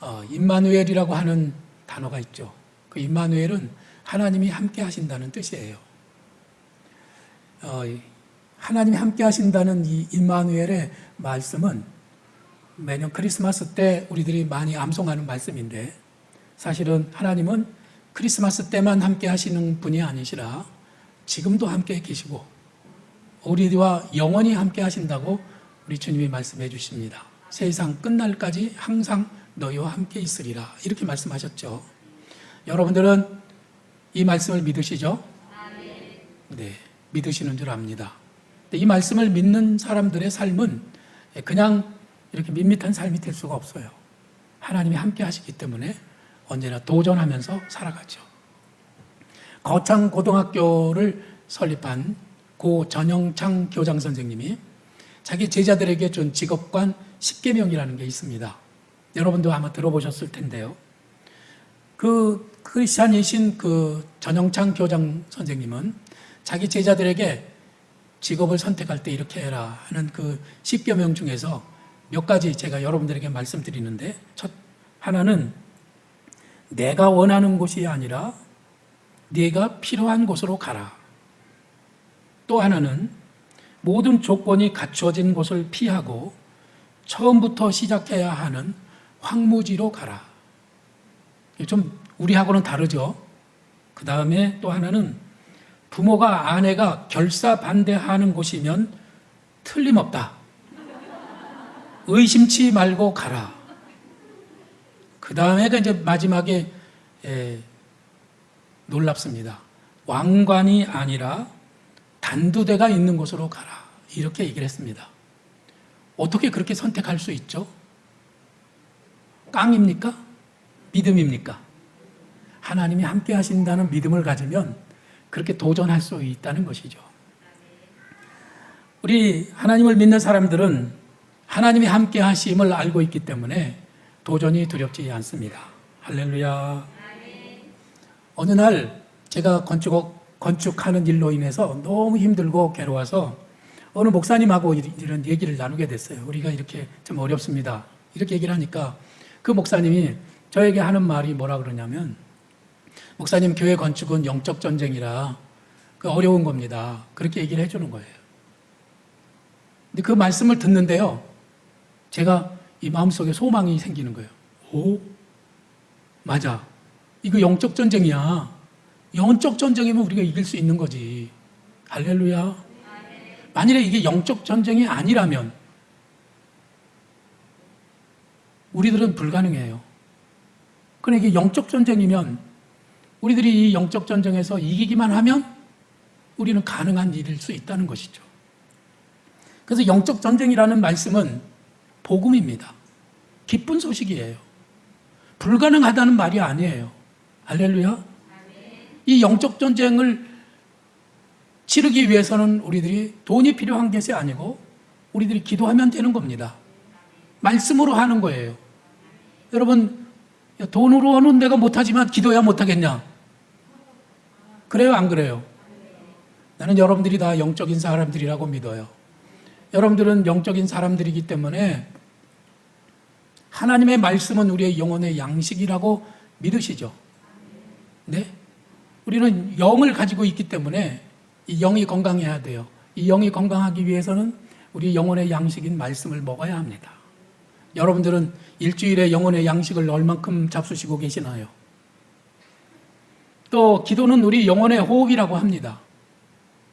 어, 임마누엘이라고 하는 단어가 있죠. 그 임마누엘은 하나님이 함께 하신다는 뜻이에요. 어, 이 하나님이 함께 하신다는 이 임마누엘의 말씀은 매년 크리스마스 때 우리들이 많이 암송하는 말씀인데 사실은 하나님은 크리스마스 때만 함께 하시는 분이 아니시라 지금도 함께 계시고 우리와 영원히 함께 하신다고 우리 주님이 말씀해 주십니다. 세상 끝날까지 항상 너희와 함께 있으리라 이렇게 말씀하셨죠. 여러분들은 이 말씀을 믿으시죠? 네, 믿으시는 줄 압니다. 이 말씀을 믿는 사람들의 삶은 그냥 이렇게 밋밋한 삶이 될 수가 없어요. 하나님이 함께 하시기 때문에 언제나 도전하면서 살아가죠. 거창 고등학교를 설립한 고 전영창 교장 선생님이 자기 제자들에게 준 직업관 10계명이라는 게 있습니다. 여러분도 아마 들어보셨을 텐데요. 그 크리스찬이신 그 전영창 교장 선생님은 자기 제자들에게 직업을 선택할 때 이렇게 해라 하는 그 10계명 중에서 몇 가지 제가 여러분들에게 말씀드리는데 첫 하나는 내가 원하는 곳이 아니라 네가 필요한 곳으로 가라. 또 하나는 모든 조건이 갖춰진 곳을 피하고 처음부터 시작해야 하는 황무지로 가라. 좀 우리하고는 다르죠. 그 다음에 또 하나는 부모가 아내가 결사 반대하는 곳이면 틀림없다. 의심치 말고 가라. 그 다음에가 이제 마지막에 에, 놀랍습니다. 왕관이 아니라 단두대가 있는 곳으로 가라. 이렇게 얘기를 했습니다. 어떻게 그렇게 선택할 수 있죠? 깡입니까? 믿음입니까? 하나님이 함께 하신다는 믿음을 가지면 그렇게 도전할 수 있다는 것이죠. 우리 하나님을 믿는 사람들은 하나님이 함께 하심을 알고 있기 때문에 도전이 두렵지 않습니다. 할렐루야. 어느 날 제가 건축, 건축하는 일로 인해서 너무 힘들고 괴로워서 어느 목사님하고 이런 얘기를 나누게 됐어요. 우리가 이렇게 좀 어렵습니다. 이렇게 얘기를 하니까 그 목사님이 저에게 하는 말이 뭐라 그러냐면 목사님 교회 건축은 영적 전쟁이라 그 어려운 겁니다. 그렇게 얘기를 해주는 거예요. 근데 그 말씀을 듣는데요. 제가 이 마음속에 소망이 생기는 거예요. 오, 맞아. 이거 영적 전쟁이야. 영적 전쟁이면 우리가 이길 수 있는 거지. 할렐루야. 만일에 이게 영적 전쟁이 아니라면 우리들은 불가능해요. 그러나 이게 영적 전쟁이면 우리들이 이 영적 전쟁에서 이기기만 하면 우리는 가능한 일일 수 있다는 것이죠. 그래서 영적 전쟁이라는 말씀은 복음입니다. 기쁜 소식이에요. 불가능하다는 말이 아니에요. 할렐루야. 이 영적 전쟁을 치르기 위해서는 우리들이 돈이 필요한 것이 아니고 우리들이 기도하면 되는 겁니다. 말씀으로 하는 거예요. 여러분, 돈으로는 내가 못하지만 기도야 못하겠냐? 그래요, 안 그래요? 나는 여러분들이 다 영적인 사람들이라고 믿어요. 여러분들은 영적인 사람들이기 때문에 하나님의 말씀은 우리의 영혼의 양식이라고 믿으시죠? 네? 우리는 영을 가지고 있기 때문에 이 영이 건강해야 돼요. 이 영이 건강하기 위해서는 우리 영혼의 양식인 말씀을 먹어야 합니다. 여러분들은 일주일에 영혼의 양식을 얼만큼 잡수시고 계시나요? 또 기도는 우리 영혼의 호흡이라고 합니다.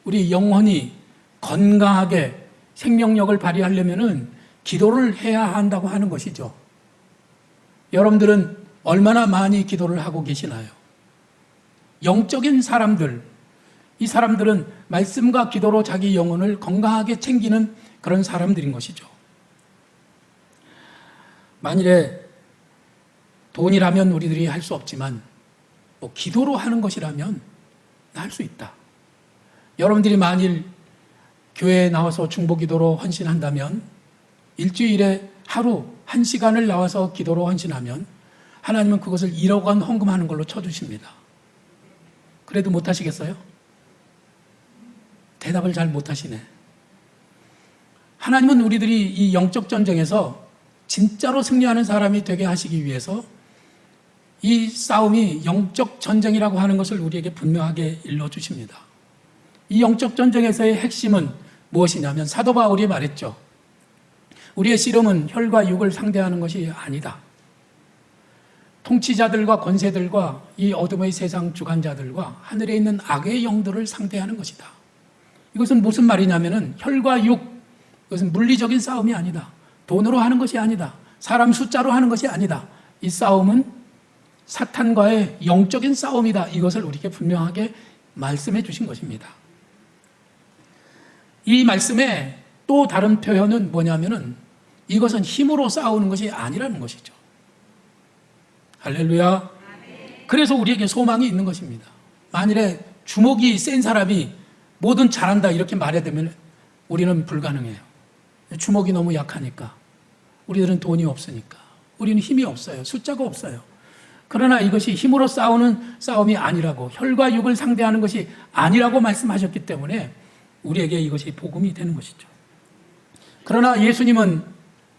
우리 영혼이 건강하게 생명력을 발휘하려면은 기도를 해야 한다고 하는 것이죠. 여러분들은 얼마나 많이 기도를 하고 계시나요? 영적인 사람들, 이 사람들은 말씀과 기도로 자기 영혼을 건강하게 챙기는 그런 사람들인 것이죠. 만일에 돈이라면 우리들이 할 수 없지만, 뭐 기도로 하는 것이라면 할 수 있다. 여러분들이 만일 교회에 나와서 중보 기도로 헌신한다면 일주일에 하루 한 시간을 나와서 기도로 헌신하면 하나님은 그것을 1억 원 헌금하는 걸로 쳐주십니다. 그래도 못 하시겠어요? 대답을 잘 못 하시네. 하나님은 우리들이 이 영적 전쟁에서 진짜로 승리하는 사람이 되게 하시기 위해서 이 싸움이 영적 전쟁이라고 하는 것을 우리에게 분명하게 일러 주십니다. 이 영적 전쟁에서의 핵심은 무엇이냐면 사도 바울이 말했죠. 우리의 씨름은 혈과 육을 상대하는 것이 아니다. 통치자들과 권세들과 이 어둠의 세상 주관자들과 하늘에 있는 악의 영들을 상대하는 것이다. 이것은 무슨 말이냐면은 혈과 육, 이것은 물리적인 싸움이 아니다. 돈으로 하는 것이 아니다. 사람 숫자로 하는 것이 아니다. 이 싸움은 사탄과의 영적인 싸움이다. 이것을 우리에게 분명하게 말씀해 주신 것입니다. 이 말씀의 또 다른 표현은 뭐냐면은 이것은 힘으로 싸우는 것이 아니라는 것이죠. 할렐루야. 그래서 우리에게 소망이 있는 것입니다. 만일에 주먹이 센 사람이 뭐든 잘한다 이렇게 말해되면 우리는 불가능해요. 주먹이 너무 약하니까. 우리들은 돈이 없으니까. 우리는 힘이 없어요. 숫자가 없어요. 그러나 이것이 힘으로 싸우는 싸움이 아니라고 혈과 육을 상대하는 것이 아니라고 말씀하셨기 때문에 우리에게 이것이 복음이 되는 것이죠. 그러나 예수님은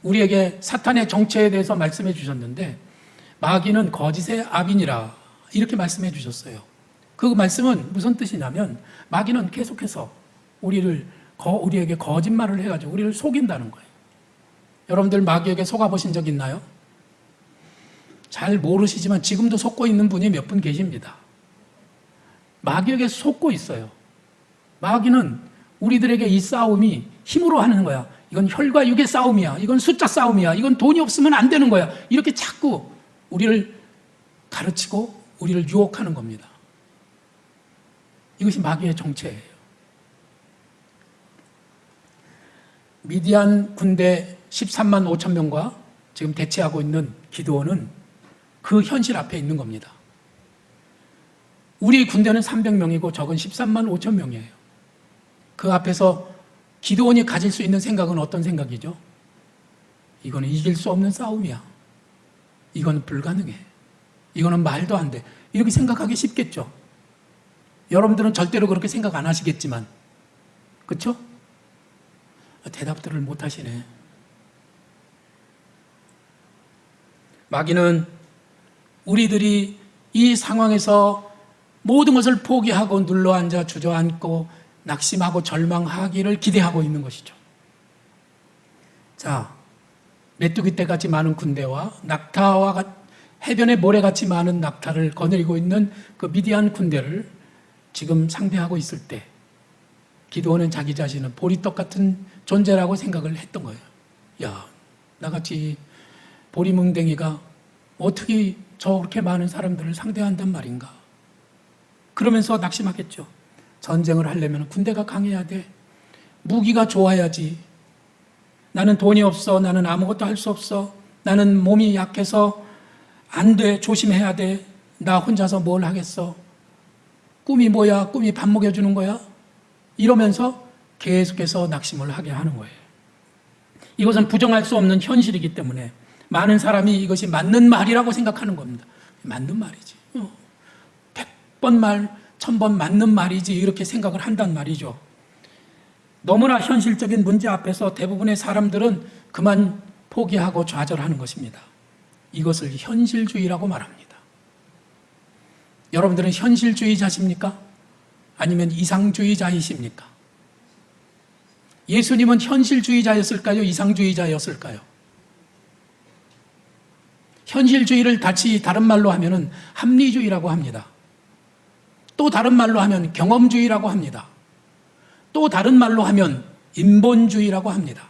우리에게 사탄의 정체에 대해서 말씀해 주셨는데 마귀는 거짓의 아빈이라 이렇게 말씀해 주셨어요. 그 말씀은 무슨 뜻이냐면 마귀는 계속해서 우리를 우리에게 거짓말을 해가지고 우리를 속인다는 거예요. 여러분들 마귀에게 속아 보신 적 있나요? 잘 모르시지만 지금도 속고 있는 분이 몇 분 계십니다. 마귀에게 속고 있어요. 마귀는 우리들에게 이 싸움이 힘으로 하는 거야. 이건 혈과 육의 싸움이야. 이건 숫자 싸움이야. 이건 돈이 없으면 안 되는 거야. 이렇게 자꾸 우리를 가르치고 우리를 유혹하는 겁니다. 이것이 마귀의 정체예요. 미디안 군대 13만 5천 명과 지금 대치하고 있는 기도원은 그 현실 앞에 있는 겁니다. 우리 군대는 300명이고 적은 13만 5천 명이에요. 그 앞에서 기도원이 가질 수 있는 생각은 어떤 생각이죠? 이거는 이길 수 없는 싸움이야. 이건 불가능해. 이거는 말도 안 돼. 이렇게 생각하기 쉽겠죠? 여러분들은 절대로 그렇게 생각 안 하시겠지만, 그쵸? 대답들을 못 하시네. 마귀는 우리들이 이 상황에서 모든 것을 포기하고 눌러앉아 주저앉고 낙심하고 절망하기를 기대하고 있는 것이죠. 자, 메뚜기 떼같이 많은 군대와 낙타와 해변의 모래같이 많은 낙타를 거느리고 있는 그 미디안 군대를 지금 상대하고 있을 때 기도원은 자기 자신은 보리떡 같은 존재라고 생각을 했던 거예요. 야, 나같이 보리뭉댕이가 어떻게 저렇게 많은 사람들을 상대한단 말인가? 그러면서 낙심하겠죠. 전쟁을 하려면 군대가 강해야 돼. 무기가 좋아야지. 나는 돈이 없어. 나는 아무것도 할 수 없어. 나는 몸이 약해서 안 돼. 조심해야 돼. 나 혼자서 뭘 하겠어. 꿈이 뭐야? 꿈이 밥 먹여주는 거야? 이러면서 계속해서 낙심을 하게 하는 거예요. 이것은 부정할 수 없는 현실이기 때문에 많은 사람이 이것이 맞는 말이라고 생각하는 겁니다. 맞는 말이지. 어. 백번 말, 천 번 맞는 말이지. 이렇게 생각을 한단 말이죠. 너무나 현실적인 문제 앞에서 대부분의 사람들은 그만 포기하고 좌절하는 것입니다. 이것을 현실주의라고 말합니다. 여러분들은 현실주의자십니까? 아니면 이상주의자이십니까? 예수님은 현실주의자였을까요? 이상주의자였을까요? 현실주의를 같이 다른 말로 하면은 합리주의라고 합니다. 또 다른 말로 하면 경험주의라고 합니다. 또 다른 말로 하면 인본주의라고 합니다.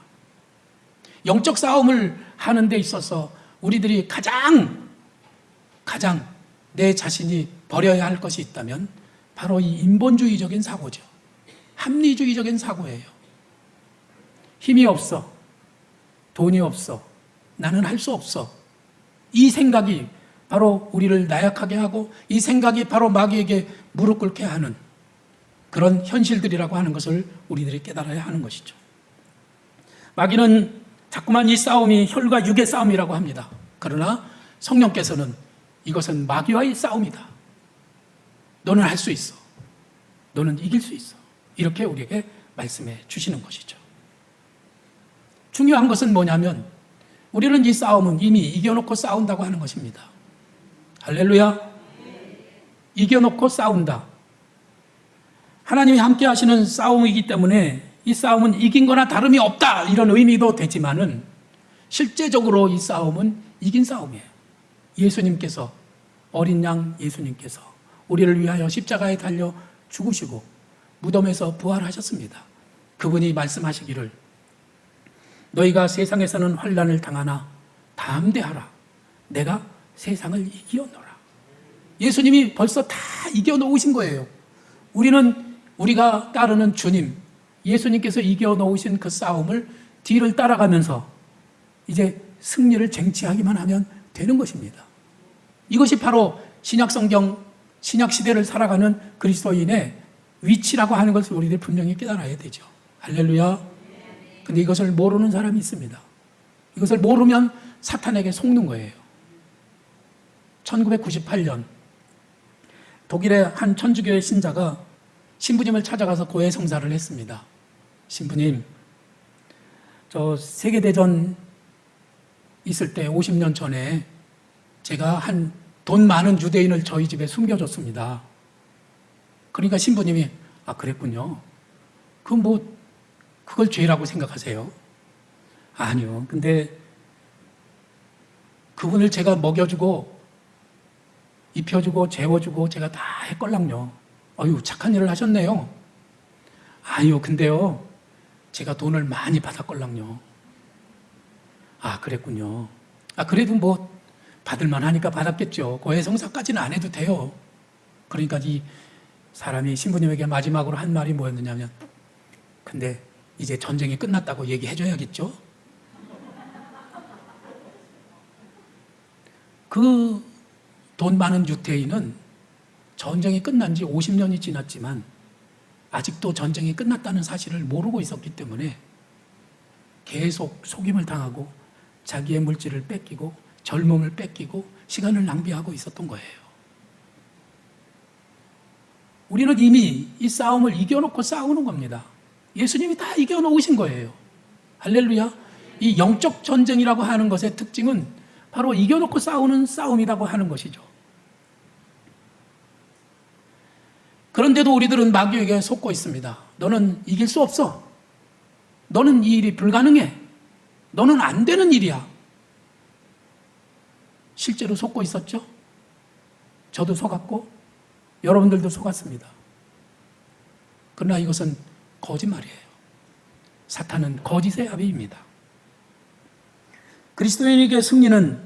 영적 싸움을 하는 데 있어서 우리들이 가장 가장 내 자신이 버려야 할 것이 있다면 바로 이 인본주의적인 사고죠. 합리주의적인 사고예요. 힘이 없어. 돈이 없어. 나는 할 수 없어. 이 생각이 바로 우리를 나약하게 하고 이 생각이 바로 마귀에게 무릎 꿇게 하는 그런 현실들이라고 하는 것을 우리들이 깨달아야 하는 것이죠. 마귀는 자꾸만 이 싸움이 혈과 육의 싸움이라고 합니다. 그러나 성령께서는 이것은 마귀와의 싸움이다. 너는 할 수 있어. 너는 이길 수 있어. 이렇게 우리에게 말씀해 주시는 것이죠. 중요한 것은 뭐냐면 우리는 이 싸움은 이미 이겨놓고 싸운다고 하는 것입니다. 할렐루야. 이겨놓고 싸운다. 하나님이 함께 하시는 싸움이기 때문에 이 싸움은 이긴 거나 다름이 없다. 이런 의미도 되지만은 실제적으로 이 싸움은 이긴 싸움이에요. 예수님께서 어린 양 예수님께서 우리를 위하여 십자가에 달려 죽으시고 무덤에서 부활하셨습니다. 그분이 말씀하시기를 너희가 세상에서는 환란을 당하나 담대하라. 내가 세상을 이겨노라. 예수님이 벌써 다 이겨놓으신 거예요. 우리는 우리가 따르는 주님, 예수님께서 이겨놓으신 그 싸움을 뒤를 따라가면서 이제 승리를 쟁취하기만 하면 되는 것입니다. 이것이 바로 신약 성경, 신약 시대를 살아가는 그리스도인의 위치라고 하는 것을 우리들 분명히 깨달아야 되죠. 할렐루야. 근데 이것을 모르는 사람이 있습니다. 이것을 모르면 사탄에게 속는 거예요. 1998년 독일의 한 천주교의 신자가 신부님을 찾아가서 고해 성사를 했습니다. 신부님, 저 세계대전 있을 때 50년 전에 제가 한 돈 많은 유대인을 저희 집에 숨겨줬습니다. 그러니까 신부님이, 아, 그랬군요. 그 뭐, 그걸 죄라고 생각하세요? 아니요. 근데 그분을 제가 먹여주고, 입혀주고, 재워주고, 제가 다 했걸랑요. 아유, 착한 일을 하셨네요. 아유, 근데요. 제가 돈을 많이 받았걸랑요. 아, 그랬군요. 아, 그래도 뭐, 받을만 하니까 받았겠죠. 고해성사까지는 안 해도 돼요. 그러니까 이 사람이 신부님에게 마지막으로 한 말이 뭐였느냐면, 근데 이제 전쟁이 끝났다고 얘기해줘야겠죠? 그 돈 많은 유태인은 전쟁이 끝난 지 50년이 지났지만 아직도 전쟁이 끝났다는 사실을 모르고 있었기 때문에 계속 속임을 당하고 자기의 물질을 뺏기고 젊음을 뺏기고 시간을 낭비하고 있었던 거예요. 우리는 이미 이 싸움을 이겨놓고 싸우는 겁니다. 예수님이 다 이겨 놓으신 거예요. 할렐루야. 이 영적 전쟁이라고 하는 것의 특징은 바로 이겨 놓고 싸우는 싸움이라고 하는 것이죠. 그런데도 우리들은 마귀에게 속고 있습니다. 너는 이길 수 없어. 너는 이 일이 불가능해. 너는 안 되는 일이야. 실제로 속고 있었죠? 저도 속았고, 여러분들도 속았습니다. 그러나 이것은 거짓말이에요. 사탄은 거짓의 아비입니다. 그리스도인에게 승리는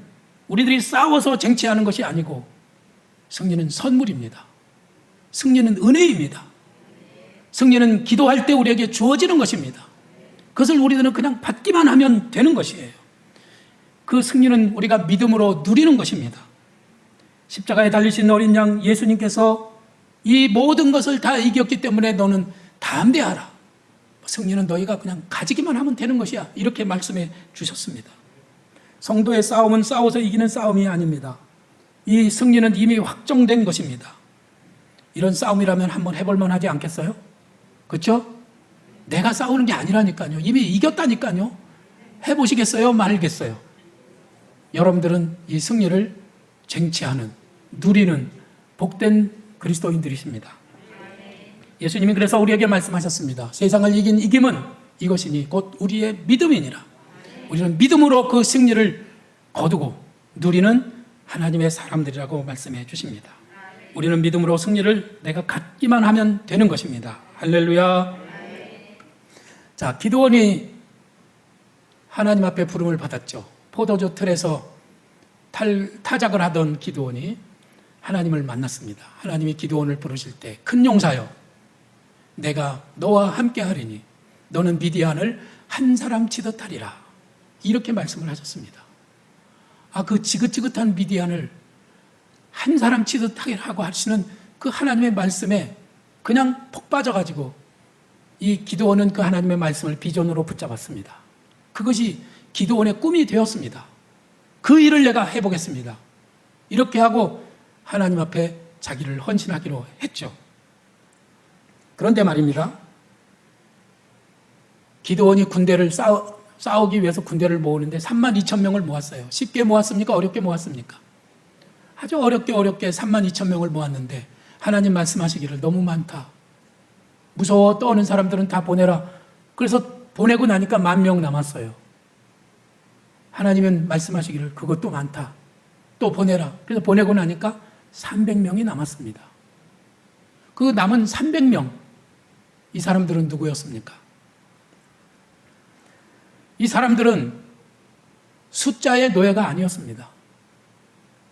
우리들이 싸워서 쟁취하는 것이 아니고 승리는 선물입니다. 승리는 은혜입니다. 승리는 기도할 때 우리에게 주어지는 것입니다. 그것을 우리들은 그냥 받기만 하면 되는 것이에요. 그 승리는 우리가 믿음으로 누리는 것입니다. 십자가에 달리신 어린 양 예수님께서 이 모든 것을 다 이겼기 때문에 너는 담대하라. 승리는 너희가 그냥 가지기만 하면 되는 것이야. 이렇게 말씀해 주셨습니다. 성도의 싸움은 싸워서 이기는 싸움이 아닙니다. 이 승리는 이미 확정된 것입니다. 이런 싸움이라면 한번 해볼만 하지 않겠어요? 그렇죠? 내가 싸우는 게 아니라니까요. 이미 이겼다니까요. 해보시겠어요? 말겠어요? 여러분들은 이 승리를 쟁취하는, 누리는 복된 그리스도인들이십니다. 예수님이 그래서 우리에게 말씀하셨습니다. 세상을 이긴 이김은 이것이니 곧 우리의 믿음이니라. 우리는 믿음으로 그 승리를 거두고 누리는 하나님의 사람들이라고 말씀해 주십니다. 우리는 믿음으로 승리를 내가 갖기만 하면 되는 것입니다. 할렐루야. 자, 기도원이 하나님 앞에 부름을 받았죠. 포도주 틀에서 탈, 타작을 하던 기도원이 하나님을 만났습니다. 하나님이 기도원을 부르실 때 큰 용사여 내가 너와 함께 하리니 너는 미디안을 한 사람 치듯 하리라. 이렇게 말씀을 하셨습니다. 아, 그 지긋지긋한 미디안을 한 사람 치듯 하고 하시는 그 하나님의 말씀에 그냥 폭 빠져가지고 이 기도원은 그 하나님의 말씀을 비전으로 붙잡았습니다. 그것이 기도원의 꿈이 되었습니다. 그 일을 내가 해보겠습니다. 이렇게 하고 하나님 앞에 자기를 헌신하기로 했죠. 그런데 말입니다. 기도원이 군대를 싸 싸우기 위해서 군대를 모으는데 3만 2천 명을 모았어요. 쉽게 모았습니까? 어렵게 모았습니까? 아주 어렵게 어렵게 3만 2천 명을 모았는데 하나님 말씀하시기를 너무 많다. 무서워 떠오는 사람들은 다 보내라. 그래서 보내고 나니까 만 명 남았어요. 하나님은 말씀하시기를 그것도 많다. 또 보내라. 그래서 보내고 나니까 300명이 남았습니다. 그 남은 300명. 이 사람들은 누구였습니까? 이 사람들은 숫자의 노예가 아니었습니다.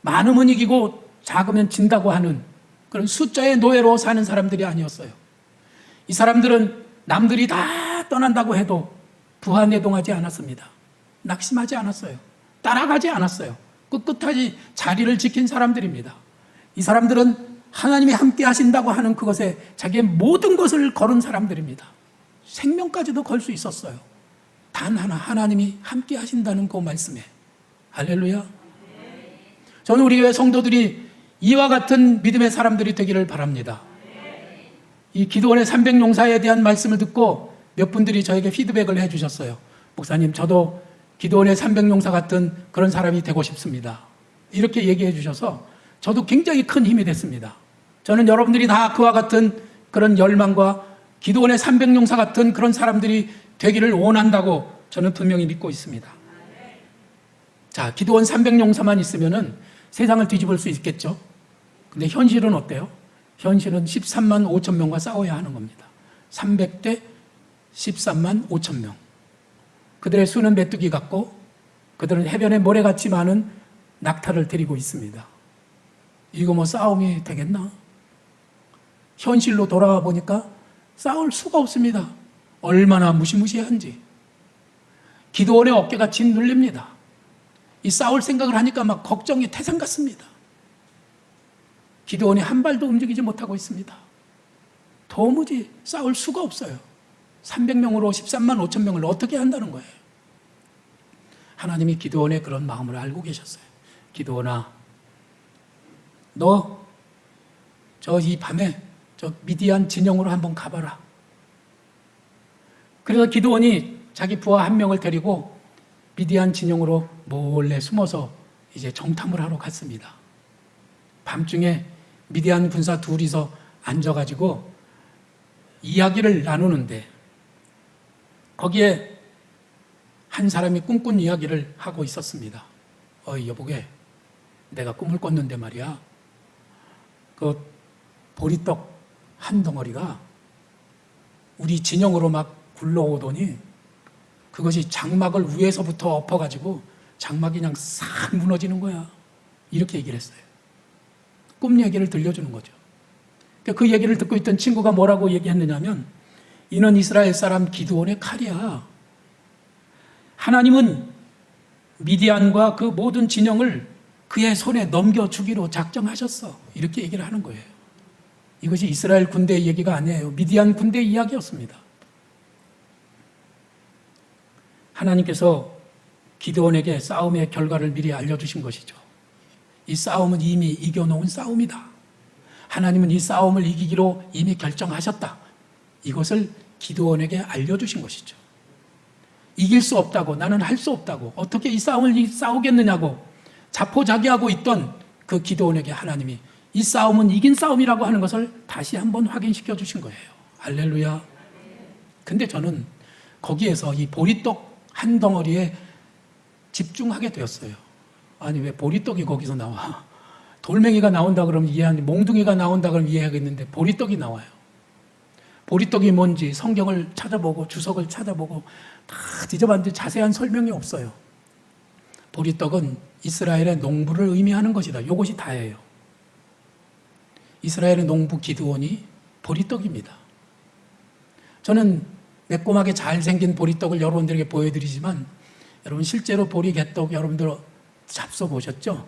많으면 이기고 작으면 진다고 하는 그런 숫자의 노예로 사는 사람들이 아니었어요. 이 사람들은 남들이 다 떠난다고 해도 부하내동하지 않았습니다. 낙심하지 않았어요. 따라가지 않았어요. 꿋꿋하게 자리를 지킨 사람들입니다. 이 사람들은 하나님이 함께 하신다고 하는 그것에 자기의 모든 것을 걸은 사람들입니다. 생명까지도 걸 수 있었어요. 단 하나 하나님이 함께 하신다는 그 말씀에 할렐루야. 저는 우리 교회 성도들이 이와 같은 믿음의 사람들이 되기를 바랍니다. 이 기도원의 300용사에 대한 말씀을 듣고 몇 분들이 저에게 피드백을 해 주셨어요. 목사님, 저도 기도원의 300용사 같은 그런 사람이 되고 싶습니다. 이렇게 얘기해 주셔서 저도 굉장히 큰 힘이 됐습니다. 저는 여러분들이 다 그와 같은 그런 열망과 기도원의 300용사 같은 그런 사람들이 되기를 원한다고 저는 분명히 믿고 있습니다. 자, 기도원 300용사만 있으면은 세상을 뒤집을 수 있겠죠? 근데 현실은 어때요? 현실은 13만 5천 명과 싸워야 하는 겁니다. 300대 13만 5천 명. 그들의 수는 메뚜기 같고 그들은 해변에 모래같이 많은 낙타를 데리고 있습니다. 이거 뭐 싸움이 되겠나? 현실로 돌아와 보니까 싸울 수가 없습니다. 얼마나 무시무시한지. 기도원의 어깨가 짓눌립니다. 이 싸울 생각을 하니까 막 걱정이 태산 같습니다. 기도원이 한 발도 움직이지 못하고 있습니다. 도무지 싸울 수가 없어요. 300명으로 13만 5천 명을 어떻게 한다는 거예요? 하나님이 기도원의 그런 마음을 알고 계셨어요. 기도원아, 너 저 이 밤에 저 미디안 진영으로 한번 가봐라. 그래서 기도원이 자기 부하 한 명을 데리고 미디안 진영으로 몰래 숨어서 이제 정탐을 하러 갔습니다. 밤중에 미디안 군사 둘이서 앉아가지고 이야기를 나누는데 거기에 한 사람이 꿈꾼 이야기를 하고 있었습니다. 어이 여보게 내가 꿈을 꿨는데 말이야. 그 보리떡 한 덩어리가 우리 진영으로 막 굴러오더니 그것이 장막을 위에서부터 엎어가지고 장막이 그냥 싹 무너지는 거야. 이렇게 얘기를 했어요. 꿈 얘기를 들려주는 거죠. 그러니까 그 얘기를 듣고 있던 친구가 뭐라고 얘기했느냐면 이는 이스라엘 사람 기드온의 칼이야. 하나님은 미디안과 그 모든 진영을 그의 손에 넘겨주기로 작정하셨어. 이렇게 얘기를 하는 거예요. 이것이 이스라엘 군대의 얘기가 아니에요. 미디안 군대 이야기였습니다. 하나님께서 기드온에게 싸움의 결과를 미리 알려주신 것이죠. 이 싸움은 이미 이겨놓은 싸움이다. 하나님은 이 싸움을 이기기로 이미 결정하셨다. 이것을 기드온에게 알려주신 것이죠. 이길 수 없다고, 나는 할 수 없다고, 어떻게 이 싸움을 싸우겠느냐고 자포자기하고 있던 그 기드온에게 하나님이 이 싸움은 이긴 싸움이라고 하는 것을 다시 한번 확인시켜 주신 거예요. 할렐루야. 근데 저는 거기에서 이 보리떡 한 덩어리에 집중하게 되었어요. 아니, 왜 보리떡이 거기서 나와? 돌멩이가 나온다 그러면 이해하니, 몽둥이가 나온다 그러면 이해하겠는데, 보리떡이 나와요. 보리떡이 뭔지 성경을 찾아보고 주석을 찾아보고 다 뒤져봤는데 자세한 설명이 없어요. 보리떡은 이스라엘의 농부를 의미하는 것이다. 이것이 다예요. 이스라엘의 농부 기드온이 보리떡입니다. 저는 매콤하게 잘생긴 보리떡을 여러분들에게 보여드리지만 여러분 실제로 보리 개떡 여러분들 잡숴 보셨죠?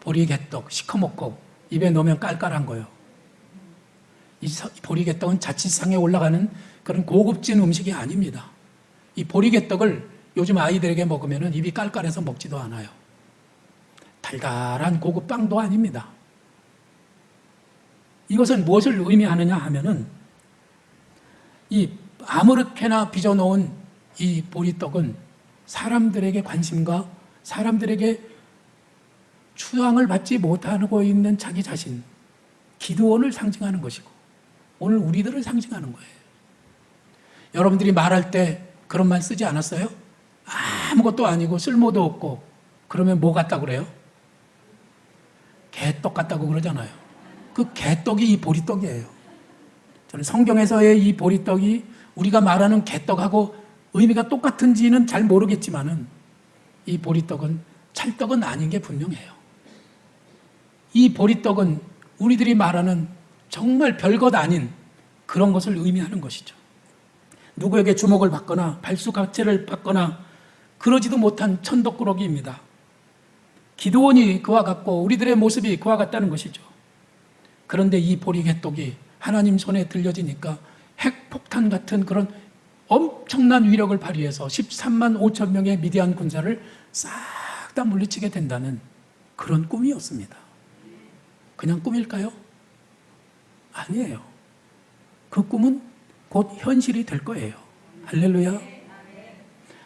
보리 개떡 시커멓고 입에 넣으면 깔깔한 거요. 이 보리 개떡은 자칫상에 올라가는 그런 고급진 음식이 아닙니다. 이 보리 개떡을 요즘 아이들에게 먹으면 입이 깔깔해서 먹지도 않아요. 달달한 고급 빵도 아닙니다. 이것은 무엇을 의미하느냐 하면은 이 아무렇게나 빚어놓은 이 보리떡은 사람들에게 관심과 사람들에게 추앙을 받지 못하고 있는 자기 자신, 기도원을 상징하는 것이고, 오늘 우리들을 상징하는 거예요. 여러분들이 말할 때 그런 말 쓰지 않았어요? 아무것도 아니고 쓸모도 없고, 그러면 뭐 같다고 그래요? 개떡 같다고 그러잖아요. 그 개떡이 이 보리떡이에요. 저는 성경에서의 이 보리떡이 우리가 말하는 개떡하고 의미가 똑같은지는 잘 모르겠지만은 이 보리떡은 찰떡은 아닌 게 분명해요. 이 보리떡은 우리들이 말하는 정말 별것 아닌 그런 것을 의미하는 것이죠. 누구에게 주목을 받거나 발수각체를 받거나 그러지도 못한 천덕꾸러기입니다. 기도원이 그와 같고 우리들의 모습이 그와 같다는 것이죠. 그런데 이 보리 개떡이 하나님 손에 들려지니까 핵폭탄 같은 그런 엄청난 위력을 발휘해서 13만 5천 명의 미디안 군사를 싹 다 물리치게 된다는 그런 꿈이었습니다. 그냥 꿈일까요? 아니에요. 그 꿈은 곧 현실이 될 거예요. 할렐루야.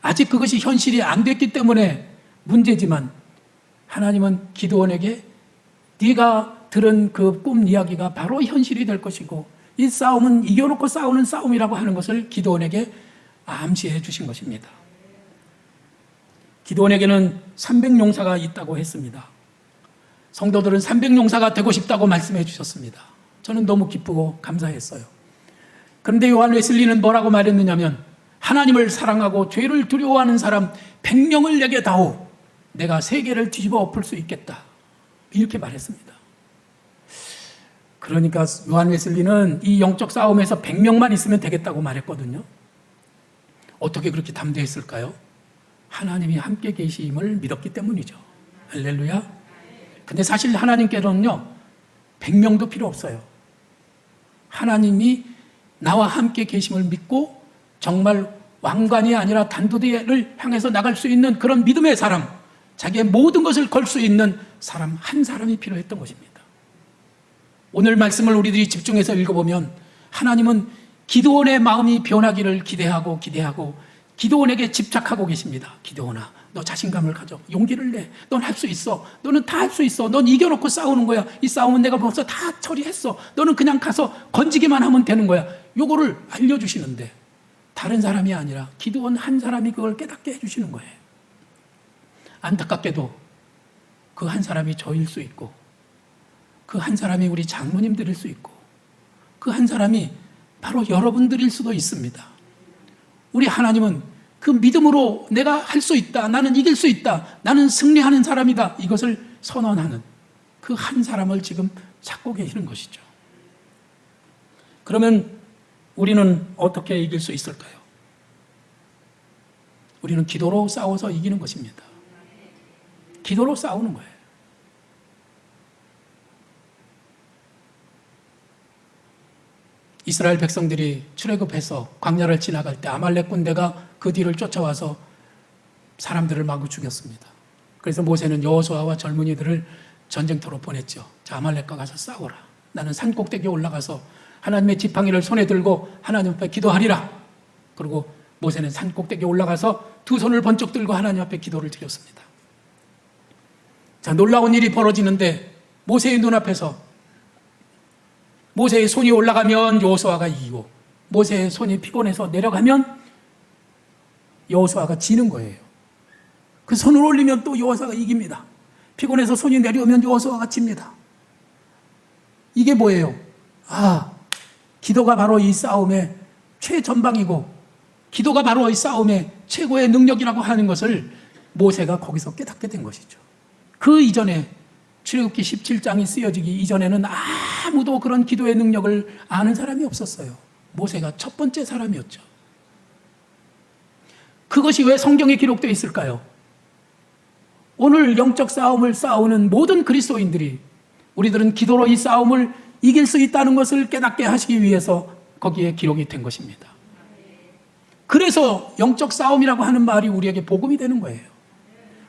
아직 그것이 현실이 안 됐기 때문에 문제지만 하나님은 기도원에게 네가 들은 그 꿈 이야기가 바로 현실이 될 것이고 이 싸움은 이겨놓고 싸우는 싸움이라고 하는 것을 기도원에게 암시해 주신 것입니다. 기도원에게는 300용사가 있다고 했습니다. 성도들은 300용사가 되고 싶다고 말씀해 주셨습니다. 저는 너무 기쁘고 감사했어요. 그런데 요한 웨슬리는 뭐라고 말했느냐면 하나님을 사랑하고 죄를 두려워하는 사람 100명을 내게 다오. 내가 세계를 뒤집어 엎을 수 있겠다. 이렇게 말했습니다. 그러니까 요한 웨슬리는 이 영적 싸움에서 100명만 있으면 되겠다고 말했거든요. 어떻게 그렇게 담대했을까요? 하나님이 함께 계심을 믿었기 때문이죠. 할렐루야. 근데 사실 하나님께로는요, 100명도 필요 없어요. 하나님이 나와 함께 계심을 믿고 정말 왕관이 아니라 단도대를 향해서 나갈 수 있는 그런 믿음의 사람, 자기의 모든 것을 걸 수 있는 사람 한 사람이 필요했던 것입니다. 오늘 말씀을 우리들이 집중해서 읽어보면 하나님은 기도원의 마음이 변하기를 기대하고 기대하고 기도원에게 집착하고 계십니다. 기도원아, 너 자신감을 가져. 용기를 내. 넌 할 수 있어. 너는 다 할 수 있어. 넌 이겨놓고 싸우는 거야. 이 싸움은 내가 벌써 다 처리했어. 너는 그냥 가서 건지기만 하면 되는 거야. 요거를 알려주시는데 다른 사람이 아니라 기도원 한 사람이 그걸 깨닫게 해주시는 거예요. 안타깝게도 그 한 사람이 저일 수 있고 그 한 사람이 우리 장로님들일 수 있고 그 한 사람이 바로 여러분들일 수도 있습니다. 우리 하나님은 그 믿음으로 내가 할 수 있다. 나는 이길 수 있다. 나는 승리하는 사람이다. 이것을 선언하는 그 한 사람을 지금 찾고 계시는 것이죠. 그러면 우리는 어떻게 이길 수 있을까요? 우리는 기도로 싸워서 이기는 것입니다. 기도로 싸우는 거예요. 이스라엘 백성들이 출애굽해서 광야를 지나갈 때 아말렉 군대가 그 뒤를 쫓아와서 사람들을 마구 죽였습니다. 그래서 모세는 여호수아와 젊은이들을 전쟁터로 보냈죠. 자, 아말렉과 가서 싸워라. 나는 산 꼭대기에 올라가서 하나님의 지팡이를 손에 들고 하나님 앞에 기도하리라. 그리고 모세는 산 꼭대기에 올라가서 두 손을 번쩍 들고 하나님 앞에 기도를 드렸습니다. 자, 놀라운 일이 벌어지는데 모세의 눈앞에서 모세의 손이 올라가면 여호수아가 이기고 모세의 손이 피곤해서 내려가면 여호수아가 지는 거예요. 그 손을 올리면 또 여호수아가 이깁니다. 피곤해서 손이 내려오면 여호수아가 집니다. 이게 뭐예요? 아, 기도가 바로 이 싸움의 최전방이고 기도가 바로 이 싸움의 최고의 능력이라고 하는 것을 모세가 거기서 깨닫게 된 것이죠. 그 이전에 출애굽기 17장이 쓰여지기 이전에는 아무도 그런 기도의 능력을 아는 사람이 없었어요. 모세가 첫 번째 사람이었죠. 그것이 왜 성경에 기록되어 있을까요? 오늘 영적 싸움을 싸우는 모든 그리스도인들이 우리들은 기도로 이 싸움을 이길 수 있다는 것을 깨닫게 하시기 위해서 거기에 기록이 된 것입니다. 그래서 영적 싸움이라고 하는 말이 우리에게 복음이 되는 거예요.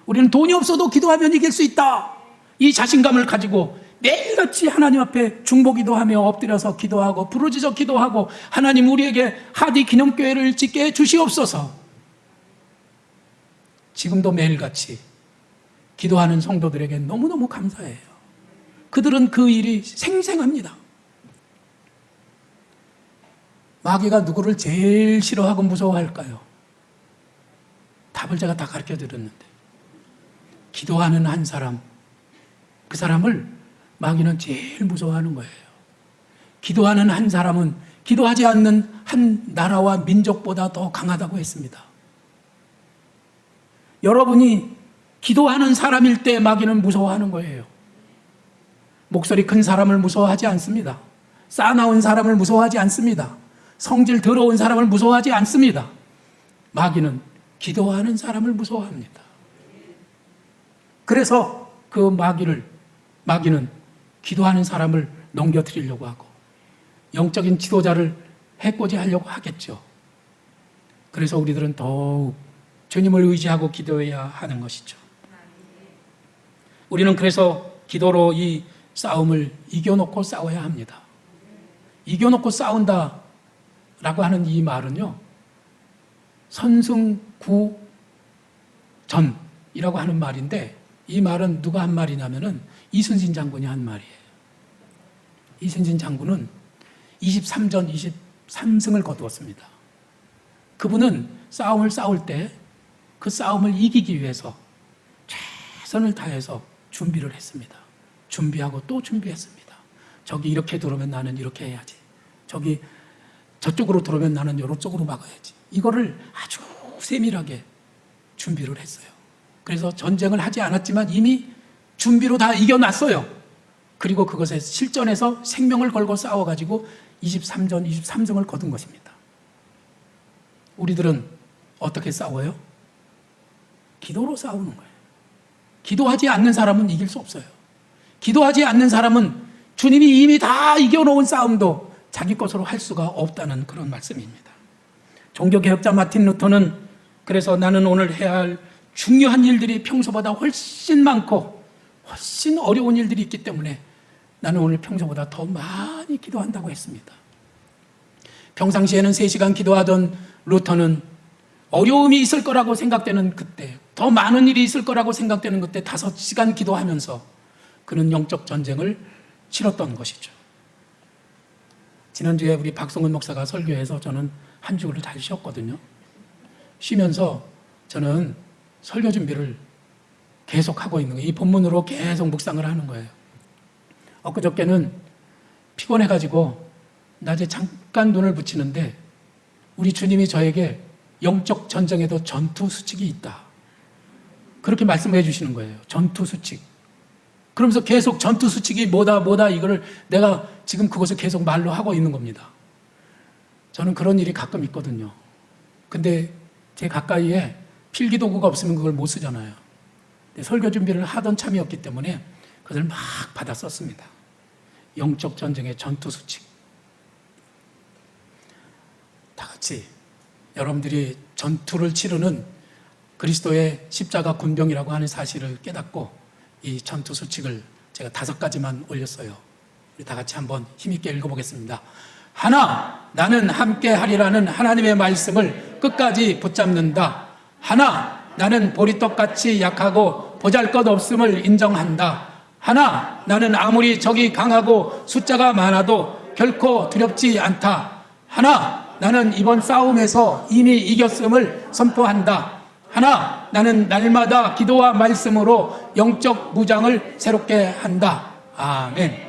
우리는 돈이 없어도 기도하면 이길 수 있다. 이 자신감을 가지고 매일같이 하나님 앞에 중보기도 하며 엎드려서 기도하고 부르짖어 기도하고 하나님 우리에게 하디 기념교회를 짓게 해 주시옵소서. 지금도 매일같이 기도하는 성도들에게 너무너무 감사해요. 그들은 그 일이 생생합니다. 마귀가 누구를 제일 싫어하고 무서워할까요? 답을 제가 다 가르쳐 드렸는데. 기도하는 한 사람, 그 사람을 마귀는 제일 무서워하는 거예요. 기도하는 한 사람은 기도하지 않는 한 나라와 민족보다 더 강하다고 했습니다. 여러분이 기도하는 사람일 때 마귀는 무서워하는 거예요. 목소리 큰 사람을 무서워하지 않습니다. 싸나운 사람을 무서워하지 않습니다. 성질 더러운 사람을 무서워하지 않습니다. 마귀는 기도하는 사람을 무서워합니다. 그래서 그 마귀를, 마귀는 기도하는 사람을 넘겨뜨리려고 하고, 영적인 지도자를 해코지 하려고 하겠죠. 그래서 우리들은 더욱 주님을 의지하고 기도해야 하는 것이죠. 우리는 그래서 기도로 이 싸움을 이겨놓고 싸워야 합니다. 이겨놓고 싸운다 라고 하는 이 말은요, 선승구 전이라고 하는 말인데, 이 말은 누가 한 말이냐면은 이순신 장군이 한 말이에요. 이순신 장군은 23전 23승을 거두었습니다. 그분은 싸움을 싸울 때 그 싸움을 이기기 위해서 최선을 다해서 준비를 했습니다. 준비하고 또 준비했습니다. 저기 이렇게 들어오면 나는 이렇게 해야지. 저기 저쪽으로 들어오면 나는 이쪽으로 막아야지. 이거를 아주 세밀하게 준비를 했어요. 그래서 전쟁을 하지 않았지만 이미 준비로 다 이겨놨어요. 그리고 그것에 실전에서 생명을 걸고 싸워가지고 23전 23승을 거둔 것입니다. 우리들은 어떻게 싸워요? 기도로 싸우는 거예요. 기도하지 않는 사람은 이길 수 없어요. 기도하지 않는 사람은 주님이 이미 다 이겨놓은 싸움도 자기 것으로 할 수가 없다는 그런 말씀입니다. 종교개혁자 마틴 루터는 그래서 나는 오늘 해야 할 중요한 일들이 평소보다 훨씬 많고 훨씬 어려운 일들이 있기 때문에 나는 오늘 평소보다 더 많이 기도한다고 했습니다. 평상시에는 3시간 기도하던 루터는 어려움이 있을 거라고 생각되는 그때, 더 많은 일이 있을 거라고 생각되는 그때 5시간 기도하면서 그는 영적 전쟁을 치렀던 것이죠. 지난주에 우리 박성은 목사가 설교해서 저는 한 주를 잘 쉬었거든요. 쉬면서 저는 설교 준비를 계속 하고 있는 거예요. 이 본문으로 계속 묵상을 하는 거예요. 엊그저께는 피곤해가지고 낮에 잠깐 눈을 붙이는데 우리 주님이 저에게 영적 전쟁에도 전투 수칙이 있다. 그렇게 말씀해 주시는 거예요. 전투 수칙. 그러면서 계속 전투 수칙이 뭐다, 뭐다, 이거를 내가 지금 그것을 계속 말로 하고 있는 겁니다. 저는 그런 일이 가끔 있거든요. 근데 제 가까이에 필기도구가 없으면 그걸 못 쓰잖아요. 설교 준비를 하던 참이었기 때문에 그것을 막 받아 썼습니다. 영적 전쟁의 전투 수칙. 다 같이 여러분들이 전투를 치르는 그리스도의 십자가 군병이라고 하는 사실을 깨닫고 이 전투 수칙을 제가 다섯 가지만 올렸어요. 우리 다 같이 한번 힘있게 읽어보겠습니다. 하나, 나는 함께 하리라는 하나님의 말씀을 끝까지 붙잡는다. 하나, 나는 보리떡같이 약하고 보잘 것 없음을 인정한다. 하나, 나는 아무리 적이 강하고 숫자가 많아도 결코 두렵지 않다. 하나, 나는 이번 싸움에서 이미 이겼음을 선포한다. 하나, 나는 날마다 기도와 말씀으로 영적 무장을 새롭게 한다. 아멘.